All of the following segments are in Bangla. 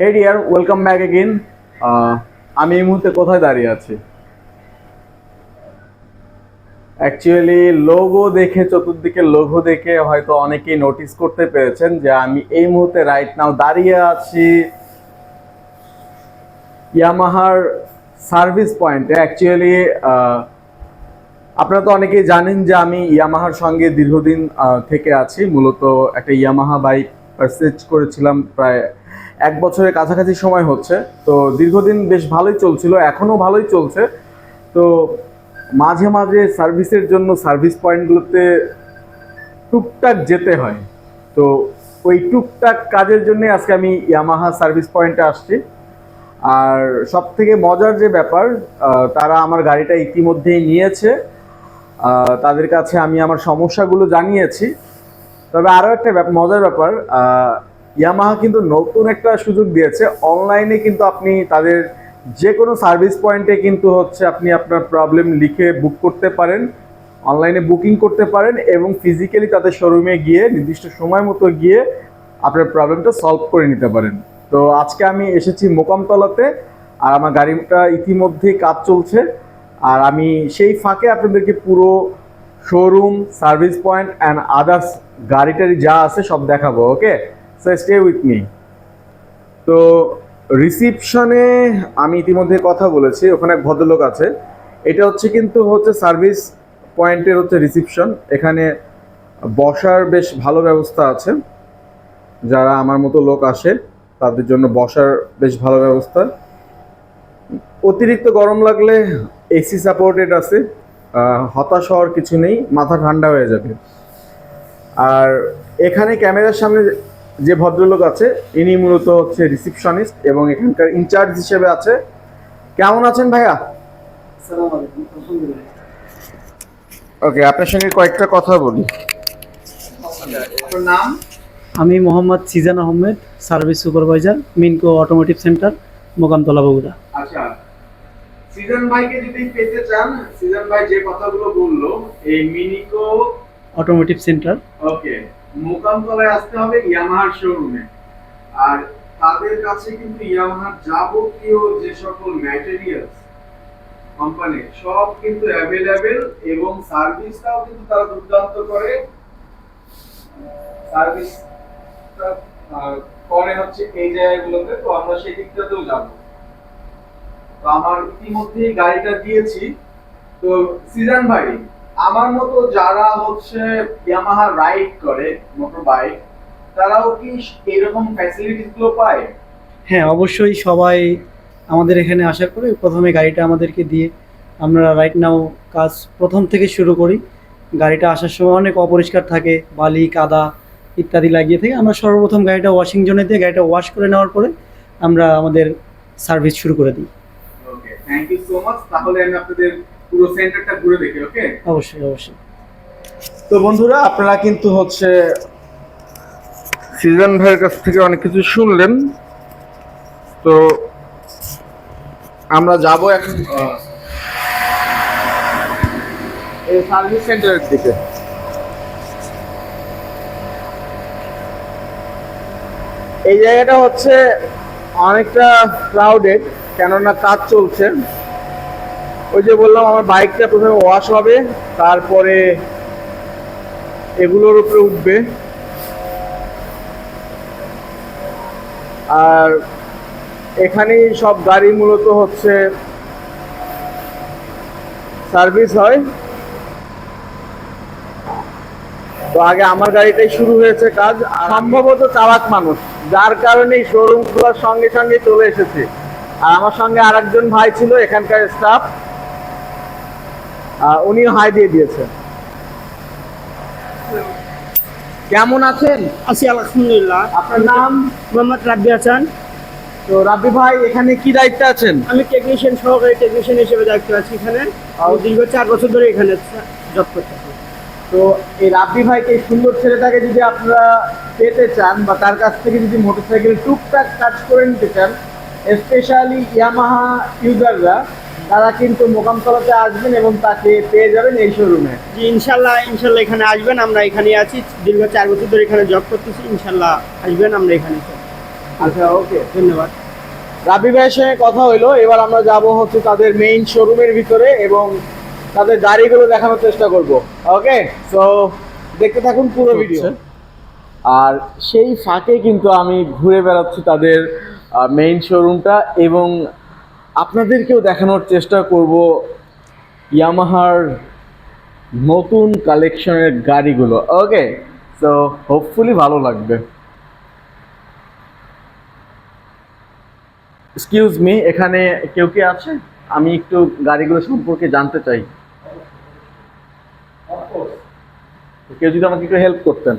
Hey dear welcome back again আমি এই মুহূর্তে কোথায় দাঁড়িয়ে আছি? অ্যাকচুয়ালি লোগো দেখে, চতুর্দিকে লোগো দেখে হয়তো অনেকেই নোটিস করতে পেরেছেন যে আমি এই মুহূর্তে রাইট নাও দাঁড়িয়ে আছি ইয়ামাহার সার্ভিস পয়েন্টে অ্যাকচুয়ালি আপনারা তো অনেকেই জানেন যে আমি ইয়ামাহার সঙ্গে দীর্ঘদিন থেকে আছি। মূলত একটা ইয়ামাহা বাইক পারচেজ করেছিলাম প্রায় এক বছরের কাছাকাছি সময় হচ্ছে, তো দীর্ঘদিন বেশ ভালোই চলছিল, এখনও ভালোই চলছে। তো মাঝে মাঝে সার্ভিসের জন্য সার্ভিস পয়েন্টগুলোতে টুকটাক যেতে হয়। তো ওই টুকটাক কাজের জন্য আজকে আমি ইয়ামাহা সার্ভিস পয়েন্টে আসছি। আর সব থেকে মজার যে ব্যাপার তারা আমার গাড়িটা ইতিমধ্যেই নিয়েছে। তাদের কাছে আমি আমার সমস্যাগুলো জানিয়েছি। তবে আরও একটা মজার ব্যাপার ইয়ামাহা কিন্তু নতুন একটা সুযোগ দিয়েছে। অনলাইনে কিন্তু আপনি তাদের যে কোনো সার্ভিস পয়েন্টে কিন্তু হচ্ছে আপনি আপনার প্রবলেম লিখে বুক করতে পারেন অনলাইনে বুকিং করতে পারেন এবং ফিজিক্যালি তাদের শোরুমে গিয়ে নির্দিষ্ট সময় মতো গিয়ে আপনার প্রবলেমটা সলভ করে নিতে পারেন। তো আজকে আমি এসেছি মোকামতলাতে আর আমার গাড়িটা ইতিমধ্যেই কাজ চলছে। আর আমি সেই ফাঁকে আপনাদেরকে পুরো showroom service point and others গাড়িটারি যা আছে সব দেখাবো okay so stay with me তো রিসিপশনে আমি ইতিমধ্যে কথা বলেছি, ওখানে এক ভদ্রলোক আছে। এটা হচ্ছে কিন্তু হচ্ছে সার্ভিস পয়েন্টের হচ্ছে রিসিপশন এখানে বসার বেশ ভালো ব্যবস্থা আছে। যারা আমার মতো লোক আসে, তাদের জন্য বসার বেশ ভালো ব্যবস্থা। অতিরিক্ত গরম লাগলে এসি সাপোর্টেড আছে। হতাশ হওয়ার কিছু নেই, মাথা ঠান্ডা হয়ে যাবে। আর এখানে ক্যামেরার সামনে যে ভদ্রলোক আছে ইনি মূলত হচ্ছে রিসিপশনিস্ট এবং এখানকার ইনচার্জ হিসেবে আছে। কেমন আছেন ভাইয়া? ওকে আপনার সঙ্গে কয়েকটা কথা বলি। নাম? আমি Mohammad Sijan Ahmed service supervisor Minko automotive centre Mokamtala Bogura. আচ্ছা সিজন ভাইকে যদি পেতে চান সিজন ভাই যে কথাগুলো বলল এই মিনিকো অটোমোটিভ সেন্টার। ওকে মোকামতলায় আসতে হবে ইয়ামাহার শোরুমে আর তাদের কাছে কিন্তু ইয়ামাহার যাবতীয় যে সকল ম্যাটেরিয়ালস কোম্পানি সব কিন্তু অ্যাভেলেবেল এবং সার্ভিসটাও কিন্তু তারা দুর্দান্ত করে। সার্ভিস করে হচ্ছে এই জায়গাগুলোতে, তো আমরা সেই দিকটাতেও যাব। তো আমার ইতিমধ্যেই গাড়িটা দিয়েছি। তো সিজন ভাই আমার মতো যারা হচ্ছে ইয়ামাহা রাইড করে মোটর বাইক তারাও কি এরকম ফ্যাসিলিটিসগুলো পায়? হ্যাঁ অবশ্যই সবাই আমাদের এখানে আসার পরে প্রথমে গাড়িটা আমাদেরকে দিয়ে আমরা রাইট নাও কাজ প্রথম থেকে শুরু করি। গাড়িটা আসার সময় অনেক অপরিষ্কার থাকে বালি কাদা ইত্যাদি লাগিয়ে থেকে আমরা সর্বপ্রথম গাড়িটা ওয়াশিং জোনে দিয়ে গাড়িটা ওয়াশ করে নেওয়ার পরে আমরা আমাদের সার্ভিস শুরু করে দিই। Okay thank you so much তাহলে আমি আপনাদের পুরো সেন্টারটা ঘুরে দেখি ওকে অবশ্যই অবশ্যই। তো বন্ধুরা আপনারা কিন্তু হচ্ছে সিজন ভাইয়ের কাছ থেকে অনেক কিছু শুনলেন। তো আমরা যাব এখন এই সার্ভিস সেন্টারের দিকে। এই জায়গাটা হচ্ছে অনেকটা ক্রাউডেড কেননা কাজ চলছে। ওই যে বললাম, আমার বাইকটা প্রথমে ওয়াশ হবে, তারপরে এগুলোর উপরে উঠবে। আর এখানেই সব গাড়ি মূলত হচ্ছে সার্ভিস হয়। তো আগে আমার গাড়িটাই শুরু হয়েছে কাজ সম্ভবত চালাক মানুষ, যার কারণে শোরুম খোলার সঙ্গে সঙ্গে চলে এসেছে। আর আমার সঙ্গে আরেকজন ভাই ছিল, এখানকার স্টাফ উনিও হাই দিয়ে দিয়েছেন কেমন আছেন? আছি আলহামদুলিল্লাহ। আপনার নাম? মোহাম্মদ রাব্বি হাসান। তো রাব্বি ভাই এখানে কি দায়িত্বে আছেন? আমি টেকনিশিয়ান সহকারী টেকনিশিয়ান হিসেবে দায়িত্ব আছি এখানে। আমি দীর্ঘ চার বছর ধরে এখানে জব করতেছি তো এই রাব্বি ভাইকে এই সুন্দর ছেলেটাকে যদি আপনারা পেতে চান বা তার কাছ থেকে যদি মোটরসাইকেল টুকটাক কাজ করে নিতে চান স্পেশালি ইয়ামাহা ইউজাররা তারা কিন্তু মোকামতলাতে আসবেন এবং তাকে পেয়ে যাবেন এই শোরুমে জি ইনশাল্লাহ ইনশাল্লাহ এখানে আসবেন আমরা এখানে আছি। দীর্ঘ চার বছর ধরে এখানে জব করতেছি ইনশাল্লাহ আসবেন আমরা এখানে। আচ্ছা ওকে ধন্যবাদ। রাবি ভাইয়ের সঙ্গে কথা হইল এবার আমরা যাব হচ্ছে তাদের মেইন শোরুমের ভিতরে এবং তাদের গাড়িগুলো দেখানোর চেষ্টা করব ওকে সো দেখতে থাকুন পুরো ভিডিও আর সেই ফাঁকে কিন্তু আমি ঘুরে বেড়াচ্ছি তাদের মেইন শোরুমটা এবং আপনাদেরকেও দেখানোর চেষ্টা করব ইয়ামাহার নতুন কালেকশনের গাড়িগুলো। ওকে সো হোপফুলি ভালো লাগবে। এক্সকিউজ মি এখানে কেউ কি আছে? আমি একটু গাড়িগুলো সম্পর্কে জানতে চাই। কেউ যদি আমাকে একটু হেল্প করতেন।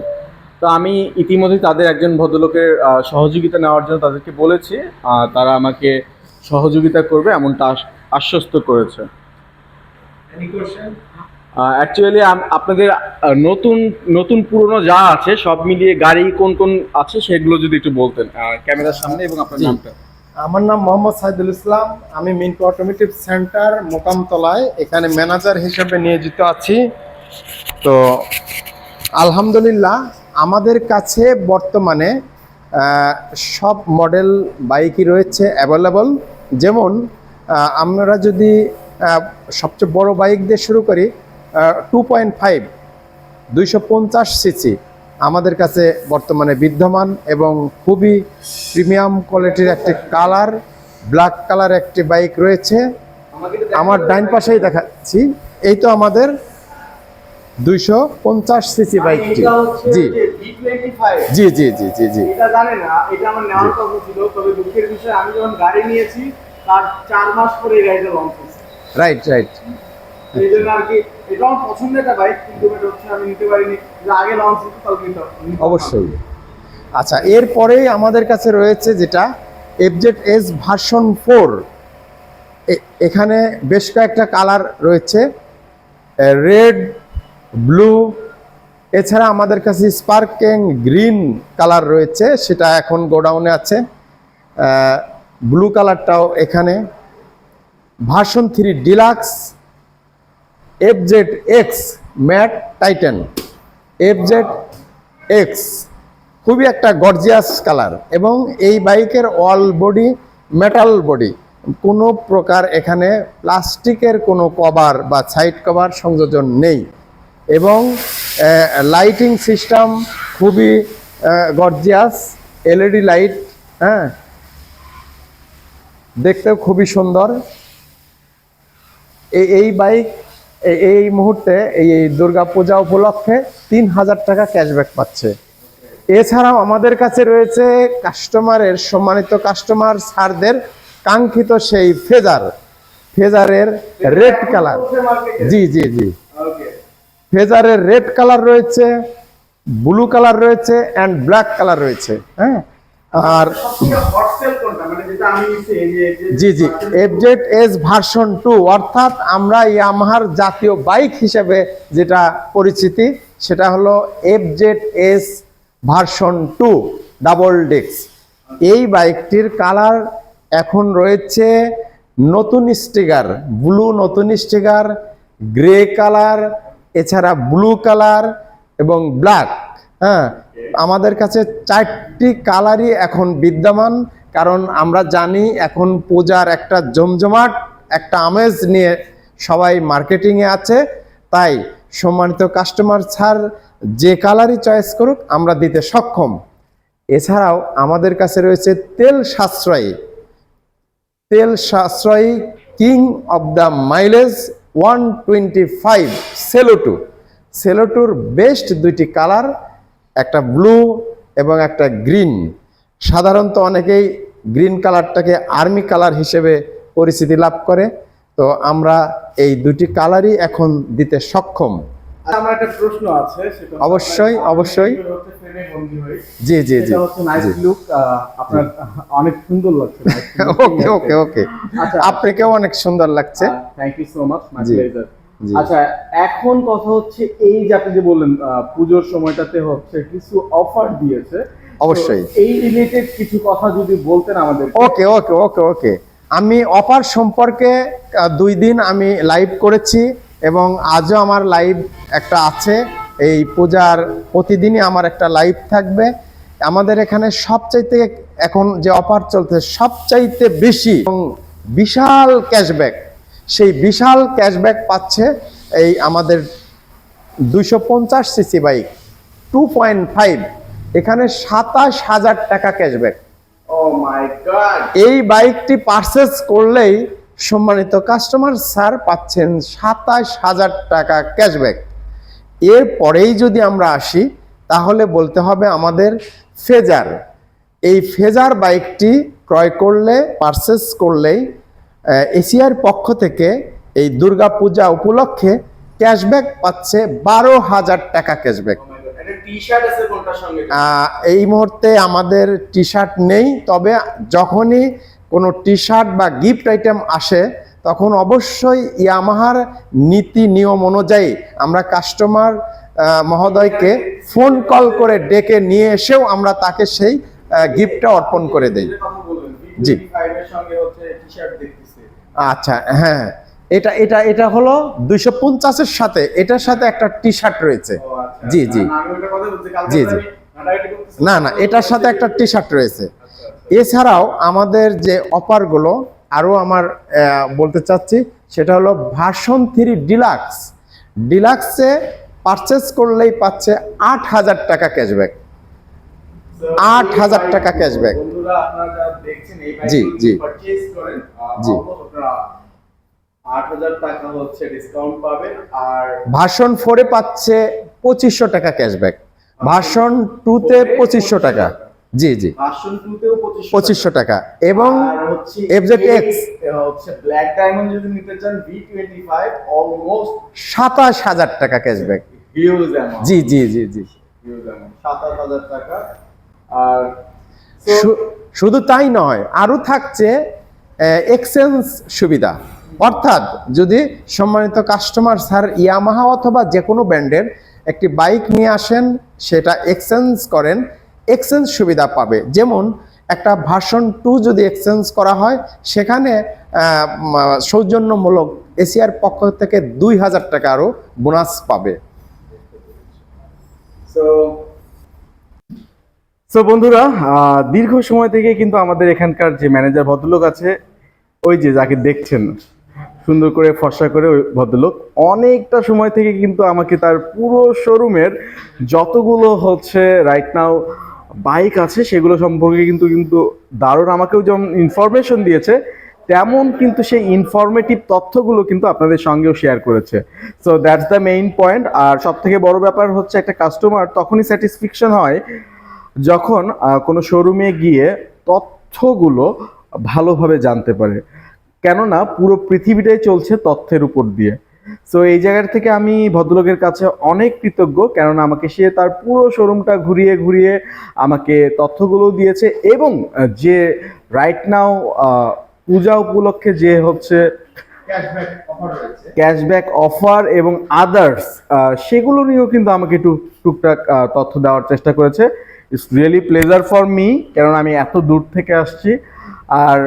তো আমি ইতিমধ্যে তাদের একজন ভদ্রলোকের সহযোগিতা নেওয়ার জন্য তাদেরকে বলেছি। তারা আমাকে সহযোগিতা করবে এমনটা আশ্বস্ত করেছে। অ্যাকচুয়ালি আপনাদের নতুন নতুন পুরনো যা আছে সব মিলিয়ে গাড়ি কোন কোন আছে সেগুলো যদি একটু বলতেন। ক্যামেরার সামনে এবং আপনার। নামটা। আমার নাম মোহাম্মদ সাইদুল ইসলাম। আমি মিন্টু অটোমেটিভ সেন্টার মোকামতলায় এখানে ম্যানেজার হিসেবে নিয়োজিত আছি। তো আলহামদুলিল্লাহ আমাদের কাছে বর্তমানে সব মডেল বাইকই রয়েছে অ্যাভেলেবল। যেমন আমরা যদি সবচেয়ে বড় বাইক দিয়ে শুরু করি টু পয়েন্ট ফাইভ দুইশো পঞ্চাশ সিসি আমাদের কাছে বর্তমানে বিদ্যমান এবং খুবই প্রিমিয়াম কোয়ালিটির একটি কালার ব্ল্যাক কালার একটি বাইক রয়েছে। আমার ডাইন পাশেই দেখাচ্ছি, এই তো আমাদের দুইশো পঞ্চাশ সিসি বাইকটি জি। যে B25 জি জি জি জি জি। এটা জানেন না এটা আমার নেওয়ার কথা ছিল তবে দুঃখের বিষয় আমি যখন গাড়ি নিয়েছি তার চার মাস পরে এই গাড়িটা লঞ্চ হয়েছে। রাইট রাইট এই জন্য আর কি এটা আমার পছন্দের একটা বাইক কিন্তু এটা হচ্ছে আমি নিতে পারিনি। যে আগে লঞ্চ হতো তাহলে নিতে নিতে অবশ্যই। আচ্ছা এরপরেই আমাদের কাছে রয়েছে যেটা এফজেড এস ভার্সন ফোর এখানে বেশ কয়েকটা কালার রয়েছে। Red blue. এছাড়া আমাদের কাছে স্পার্কিং গ্রিন কালার রয়েছে, সেটা এখন গোডাউনে আছে। ব্লু কালারটাও এখানে। Version three deluxe, FZ X, matte titan, FZ X. খুবই একটা গর্জিয়াস কালার এবং এই বাইকের অল বডি মেটাল বডি। কোনো প্রকার এখানে প্লাস্টিকের কোনো কভার বা সাইড কভার সংযোজন নেই। এবং লাইটিং সিস্টেম খুবই গর্জিয়াস এলইডি লাইট হ্যাঁ? দেখতেও খুবই সুন্দর। এই- বাইক এই মুহূর্তে এই দুর্গা পূজা উপলক্ষে তিন হাজার টাকা ক্যাশব্যাক পাচ্ছে। এছাড়াও আমাদের কাছে রয়েছে কাস্টমারের সম্মানিত কাস্টমার স্যারদের কাঙ্ক্ষিত সেই ফেজার ফেজারের রেড কালার জি জি জি। ফেজারের রেড কালার রয়েছে, ব্লু কালার রয়েছে অ্যান্ড ব্ল্যাক কালার রয়েছে হ্যাঁ? আর জি জি এফজেড এস ভার্সন টু অর্থাৎ আমরা ইয়ামাহার জাতীয় বাইক হিসেবে যেটা পরিচিতি, সেটা হলো FZ S version two double ডিক্স এই বাইকটির কালার এখন রয়েছে নতুন স্টিকার ব্লু নতুন স্টিকার গ্রে কালার এছাড়া ব্লু কালার এবং ব্ল্যাক হ্যাঁ আমাদের কাছে চারটি কালারই এখন বিদ্যমান, কারণ আমরা জানি এখন পূজার একটা জমজমাট, একটা আমেজ নিয়ে সবাই মার্কেটিংয়ে আছে। তাই সম্মানিত কাস্টমার ছাড় যে কালারই চয়েস করুক, আমরা দিতে সক্ষম। এছাড়াও আমাদের কাছে রয়েছে তেল সাশ্রয়ী। তেল সাশ্রয়ী king of the mileage one twenty five Saluto সেলোটুর best দুইটি কালার একটা ব্লু এবং একটা গ্রিন সাধারণত অনেকেই গ্রিন কালারটাকে আর্মি কালার হিসেবে পরিচিতি লাভ করে। তো আমরা এই দুটি কালারই এখন দিতে সক্ষম। আমার একটা প্রশ্ন আছে সেটা অবশ্যই, অবশ্যই। জি জি জি লুক আপনার অনেক সুন্দর লাগছে ওকে ওকে ওকে আচ্ছা আপনাকেও অনেক সুন্দর লাগছে। Thank you so much my pleasure আচ্ছা এখন কথা হচ্ছে এই যে আপনি যে বললেন পুজোর সময়টাতে হচ্ছে কিছু অফার দিয়েছে। অবশ্যই। এই রিলেটেড কিছু কথা যদি বলতেন আমাদের। ওকে ওকে ওকে ওকে আমি অফার সম্পর্কে দুই দিন আমি লাইভ করেছি। এবং আজও আমার লাইভ একটা আছে। এই পূজার প্রতিদিনই আমার একটা লাইভ থাকবে। আমাদের এখানে সবচাইতে এখন যে অফার চলছে সবচাইতে বেশি এবং বিশাল ক্যাশব্যাক সেই বিশাল ক্যাশব্যাক পাচ্ছে এই আমাদের দুইশো পঞ্চাশ cc bike two point five এখানে সাতাশ হাজার টাকা ক্যাশব্যাক ও এই বাইকটি পারচেস করলেই সম্মানিত কাস্টমার স্যার পাচ্ছেন সাতাশ হাজার টাকা ক্যাশব্যাক এরপরেই যদি আমরা আসি তাহলে বলতে হবে আমাদের ফেজার। এই ফেজার বাইকটি ক্রয় করলে পারচেস করলেই এশিয়ার পক্ষ থেকে এই দুর্গাপূজা উপলক্ষে ক্যাশব্যাক পাচ্ছে বারো হাজার টাকা ক্যাশব্যাক এই মুহূর্তে আমাদের টি শার্ট নেই তবে যখনই কোনো টি শার্ট বা গিফট আইটেম আসে তখন অবশ্যই ইয়ামাহার নীতি নিয়ম অনুযায়ী আমরা কাস্টমার মহোদয়কে ফোন কল করে ডেকে নিয়ে এসেও আমরা তাকে সেই গিফটটা অর্পণ করে দেই। জি। আচ্ছা হ্যাঁ এটা এটা এটা হলো দুইশো পঞ্চাশের সাথে এটার সাথে একটা টি শার্ট রয়েছে আচ্ছা জি জি। জি, জি। করতেছি। না না এটার সাথে একটা টি শার্ট রয়েছে। আচ্ছা, এছাড়াও আমাদের যে অফারগুলো আরও আমার বলতে চাচ্ছি সেটা হলো ভার্সন থ্রি ডিলাক্স। ডিলাক্সে পারচেস করলেই পাচ্ছে আট হাজার টাকা ক্যাশব্যাক আট হাজার টাকা এই জি, জি। জি। almost আট হাজার টাকা হচ্ছে ডিসকাউন্ট পাবেন আর ভার্সন ফোরে পাচ্ছে পঁচিশশো টাকা ক্যাশব্যাক ভার্সন টুতে পঁচিশশো টাকা। জি জি। পঁচিশশো টাকা। এবং আর হচ্ছে FZX এই, হচ্ছে ব্ল্যাক ডায়মন্ড যদি নিতে চান ভি টোয়েন্টি ফাইভ অলমোস্ট সাতাশ হাজার টাকা ক্যাশব্যাক জি জি জি জি। সাতাশ হাজার টাকা। আর শুধু তাই নয় আরও থাকছে এক্সচেঞ্জ সুবিধা। অর্থাৎ যদি সম্মানিত কাস্টমার স্যার ইয়ামাহা অথবা যে কোনো ব্র্যান্ডের একটি বাইক নিয়ে আসেন সেটা এক্সচেঞ্জ করেন এক্সচেঞ্জ সুবিধা পাবে। যেমন একটা ভার্সন টু যদি এক্সচেঞ্জ করা হয়, সেখানে সৌজন্যমূলক এশিয়ার পক্ষ থেকে দুই হাজার টাকা আরও বোনাস পাবে সো বন্ধুরা দীর্ঘ সময় থেকে কিন্তু আমাদের এখানকার যে ম্যানেজার ভদ্রলোক আছে, ওই যে যাকে দেখছেন, সুন্দর করে ফর্সা করে ওই ভদ্রলোক, অনেকটা সময় থেকে কিন্তু আমাকে তার পুরো শোরুমের যতগুলো হচ্ছে রাইট নাও বাইক আছে, সেগুলো সম্পর্কে কিন্তু কিন্তু দারুণ আমাকেও যেমন ইনফরমেশন দিয়েছে, তেমন কিন্তু সেই ইনফরমেটিভ তথ্যগুলো কিন্তু আপনাদের সঙ্গেও শেয়ার করেছে। So that's the main point আর সব থেকে বড় ব্যাপার হচ্ছে একটা কাস্টমার তখনই স্যাটিসফ্যাকশন হয় যখন কোনো শোরুমে গিয়ে তথ্যগুলো ভালোভাবে জানতে পারে। কেননা পুরো পৃথিবীটাই চলছে তথ্যের উপর দিয়ে। সো এই জায়গার থেকে আমি ভদ্রলোকের কাছে অনেক কৃতজ্ঞ কেননা আমাকে সে তার পুরো শোরুমটা ঘুরিয়ে ঘুরিয়ে আমাকে তথ্যগুলো দিয়েছে এবং যে রাইট নাও পূজা উপলক্ষে যে হচ্ছে ক্যাশব্যাক অফার এবং আদার্স সেগুলো নিয়েও কিন্তু আমাকে একটু টুকটাক তথ্য দেওয়ার চেষ্টা করেছে। It's really pleasure for me কারণ আমি এত দূর থেকে আসছি। আর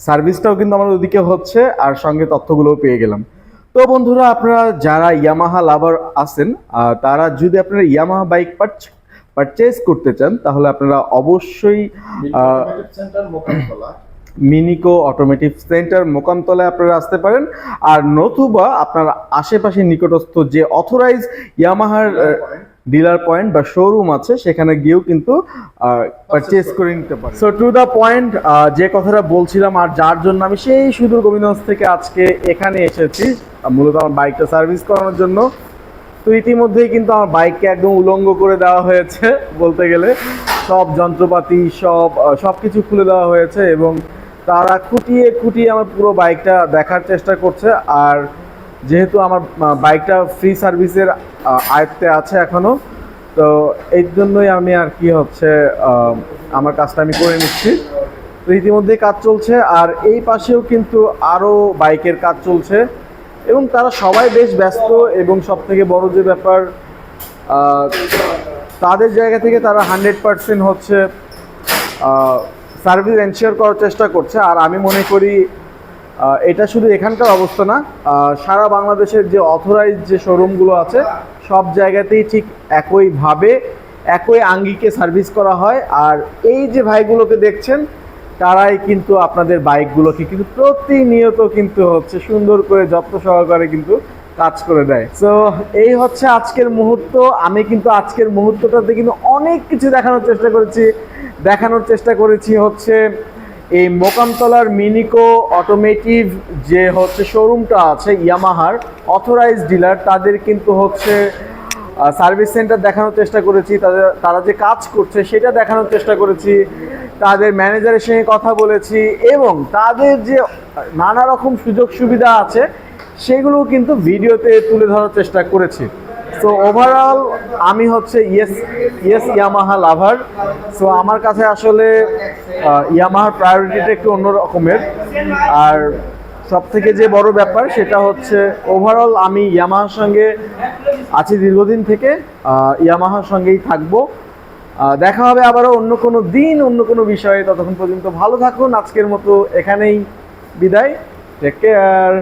সার্ভিসটাও কিন্তু আমার ওদিকে হচ্ছে আর সঙ্গে তথ্যগুলোও পেয়ে গেলাম। তো বন্ধুরা আপনারা যারা ইয়ামাহা লাভার আছেন তারা যদি আপনারা ইয়ামাহা বাইক পারচেজ করতে চান তাহলে আপনারা অবশ্যই মিনিকো অটোমেটিভ সেন্টার মোকামতলায় আপনারা আসতে পারেন। আর নতুবা আপনার আশেপাশে নিকটস্থ যে অথরাইজ ইয়ামাহার ডিলার পয়েন্ট বা শোরুম আছে সেখানে গিয়েও কিন্তু পারচেস করে নিতে পারে। সো টু দ্য পয়েন্ট যে কথাটা বলছিলাম আর যার জন্য আমি সেই সুদূর গোবিন্দগঞ্জ থেকে আজকে এখানে এসেছি মূলত আমার বাইকটা সার্ভিস করানোর জন্য তো ইতিমধ্যেই কিন্তু আমার বাইককে একদম উলঙ্গ করে দেওয়া হয়েছে বলতে গেলে। সব যন্ত্রপাতি সব সব কিছু খুলে দেওয়া হয়েছে এবং তারা খুঁটিয়ে খুঁটিয়ে আমার পুরো বাইকটা দেখার চেষ্টা করছে আর যেহেতু আমার বাইকটা ফ্রি সার্ভিসের আয়ত্তে আছে এখনও তো এই জন্যই আমি আর কি হচ্ছে আমার কাজটা আমি করে নিচ্ছি। তো ইতিমধ্যেই কাজ চলছে, আর এই পাশেও কিন্তু আরও বাইকের কাজ চলছে, এবং তারা সবাই বেশ ব্যস্ত, এবং সব থেকে বড় যে ব্যাপার তাদের জায়গা থেকে তারা হান্ড্রেড পার্সেন্ট হচ্ছে সার্ভিস এনশিওর করার চেষ্টা করছে, আর আমি মনে করি এটা শুধু এখানকার অবস্থা না সারা বাংলাদেশের যে অথরাইজ যে শোরুমগুলো আছে, সব জায়গাতেই ঠিক একইভাবে, একই আঙ্গিকে সার্ভিস করা হয়। আর এই যে ভাইগুলোকে দেখছেন, তারাই কিন্তু আপনাদের বাইকগুলোকে কিন্তু প্রতিনিয়ত কিন্তু হচ্ছে সুন্দর করে যত্ন সহকারে কিন্তু কাজ করে দেয়। তো এই হচ্ছে আজকের মুহূর্ত। আমি কিন্তু আজকের মুহূর্তটাতে কিন্তু অনেক কিছু দেখানোর চেষ্টা করেছি। দেখানোর চেষ্টা করেছি হচ্ছে এই মোকামতলার মিনিকো অটোমেটিভ যে হচ্ছে শোরুমটা আছে, ইয়ামাহার অথরাইজ ডিলার তাদের কিন্তু হচ্ছে সার্ভিস সেন্টার দেখানোর চেষ্টা করেছি, তাদের, তারা যে কাজ করছে সেটা দেখানোর চেষ্টা করেছি, তাদের ম্যানেজারের সঙ্গে কথা বলেছি, এবং তাদের যে নানা রকম সুযোগ সুবিধা আছে সেগুলো কিন্তু ভিডিওতে তুলে ধরার চেষ্টা করেছি। সো ওভারঅল আমি হচ্ছে yes yes Yamaha lover so আমার কাছে আসলে ইয়ামাহার প্রায়োরিটিটা একটু অন্য রকমের। আর সব থেকে যে বড় ব্যাপার, সেটা হচ্ছে ওভারঅল আমি ইয়ামাহার সঙ্গে আছি দীর্ঘদিন থেকে। ইয়ামাহার সঙ্গেই থাকব। দেখা হবে আবারও অন্য কোনো দিন, অন্য কোনো বিষয়ে। ততক্ষণ পর্যন্ত ভালো থাকুন। আজকের মতো এখানেই বিদায়। Take care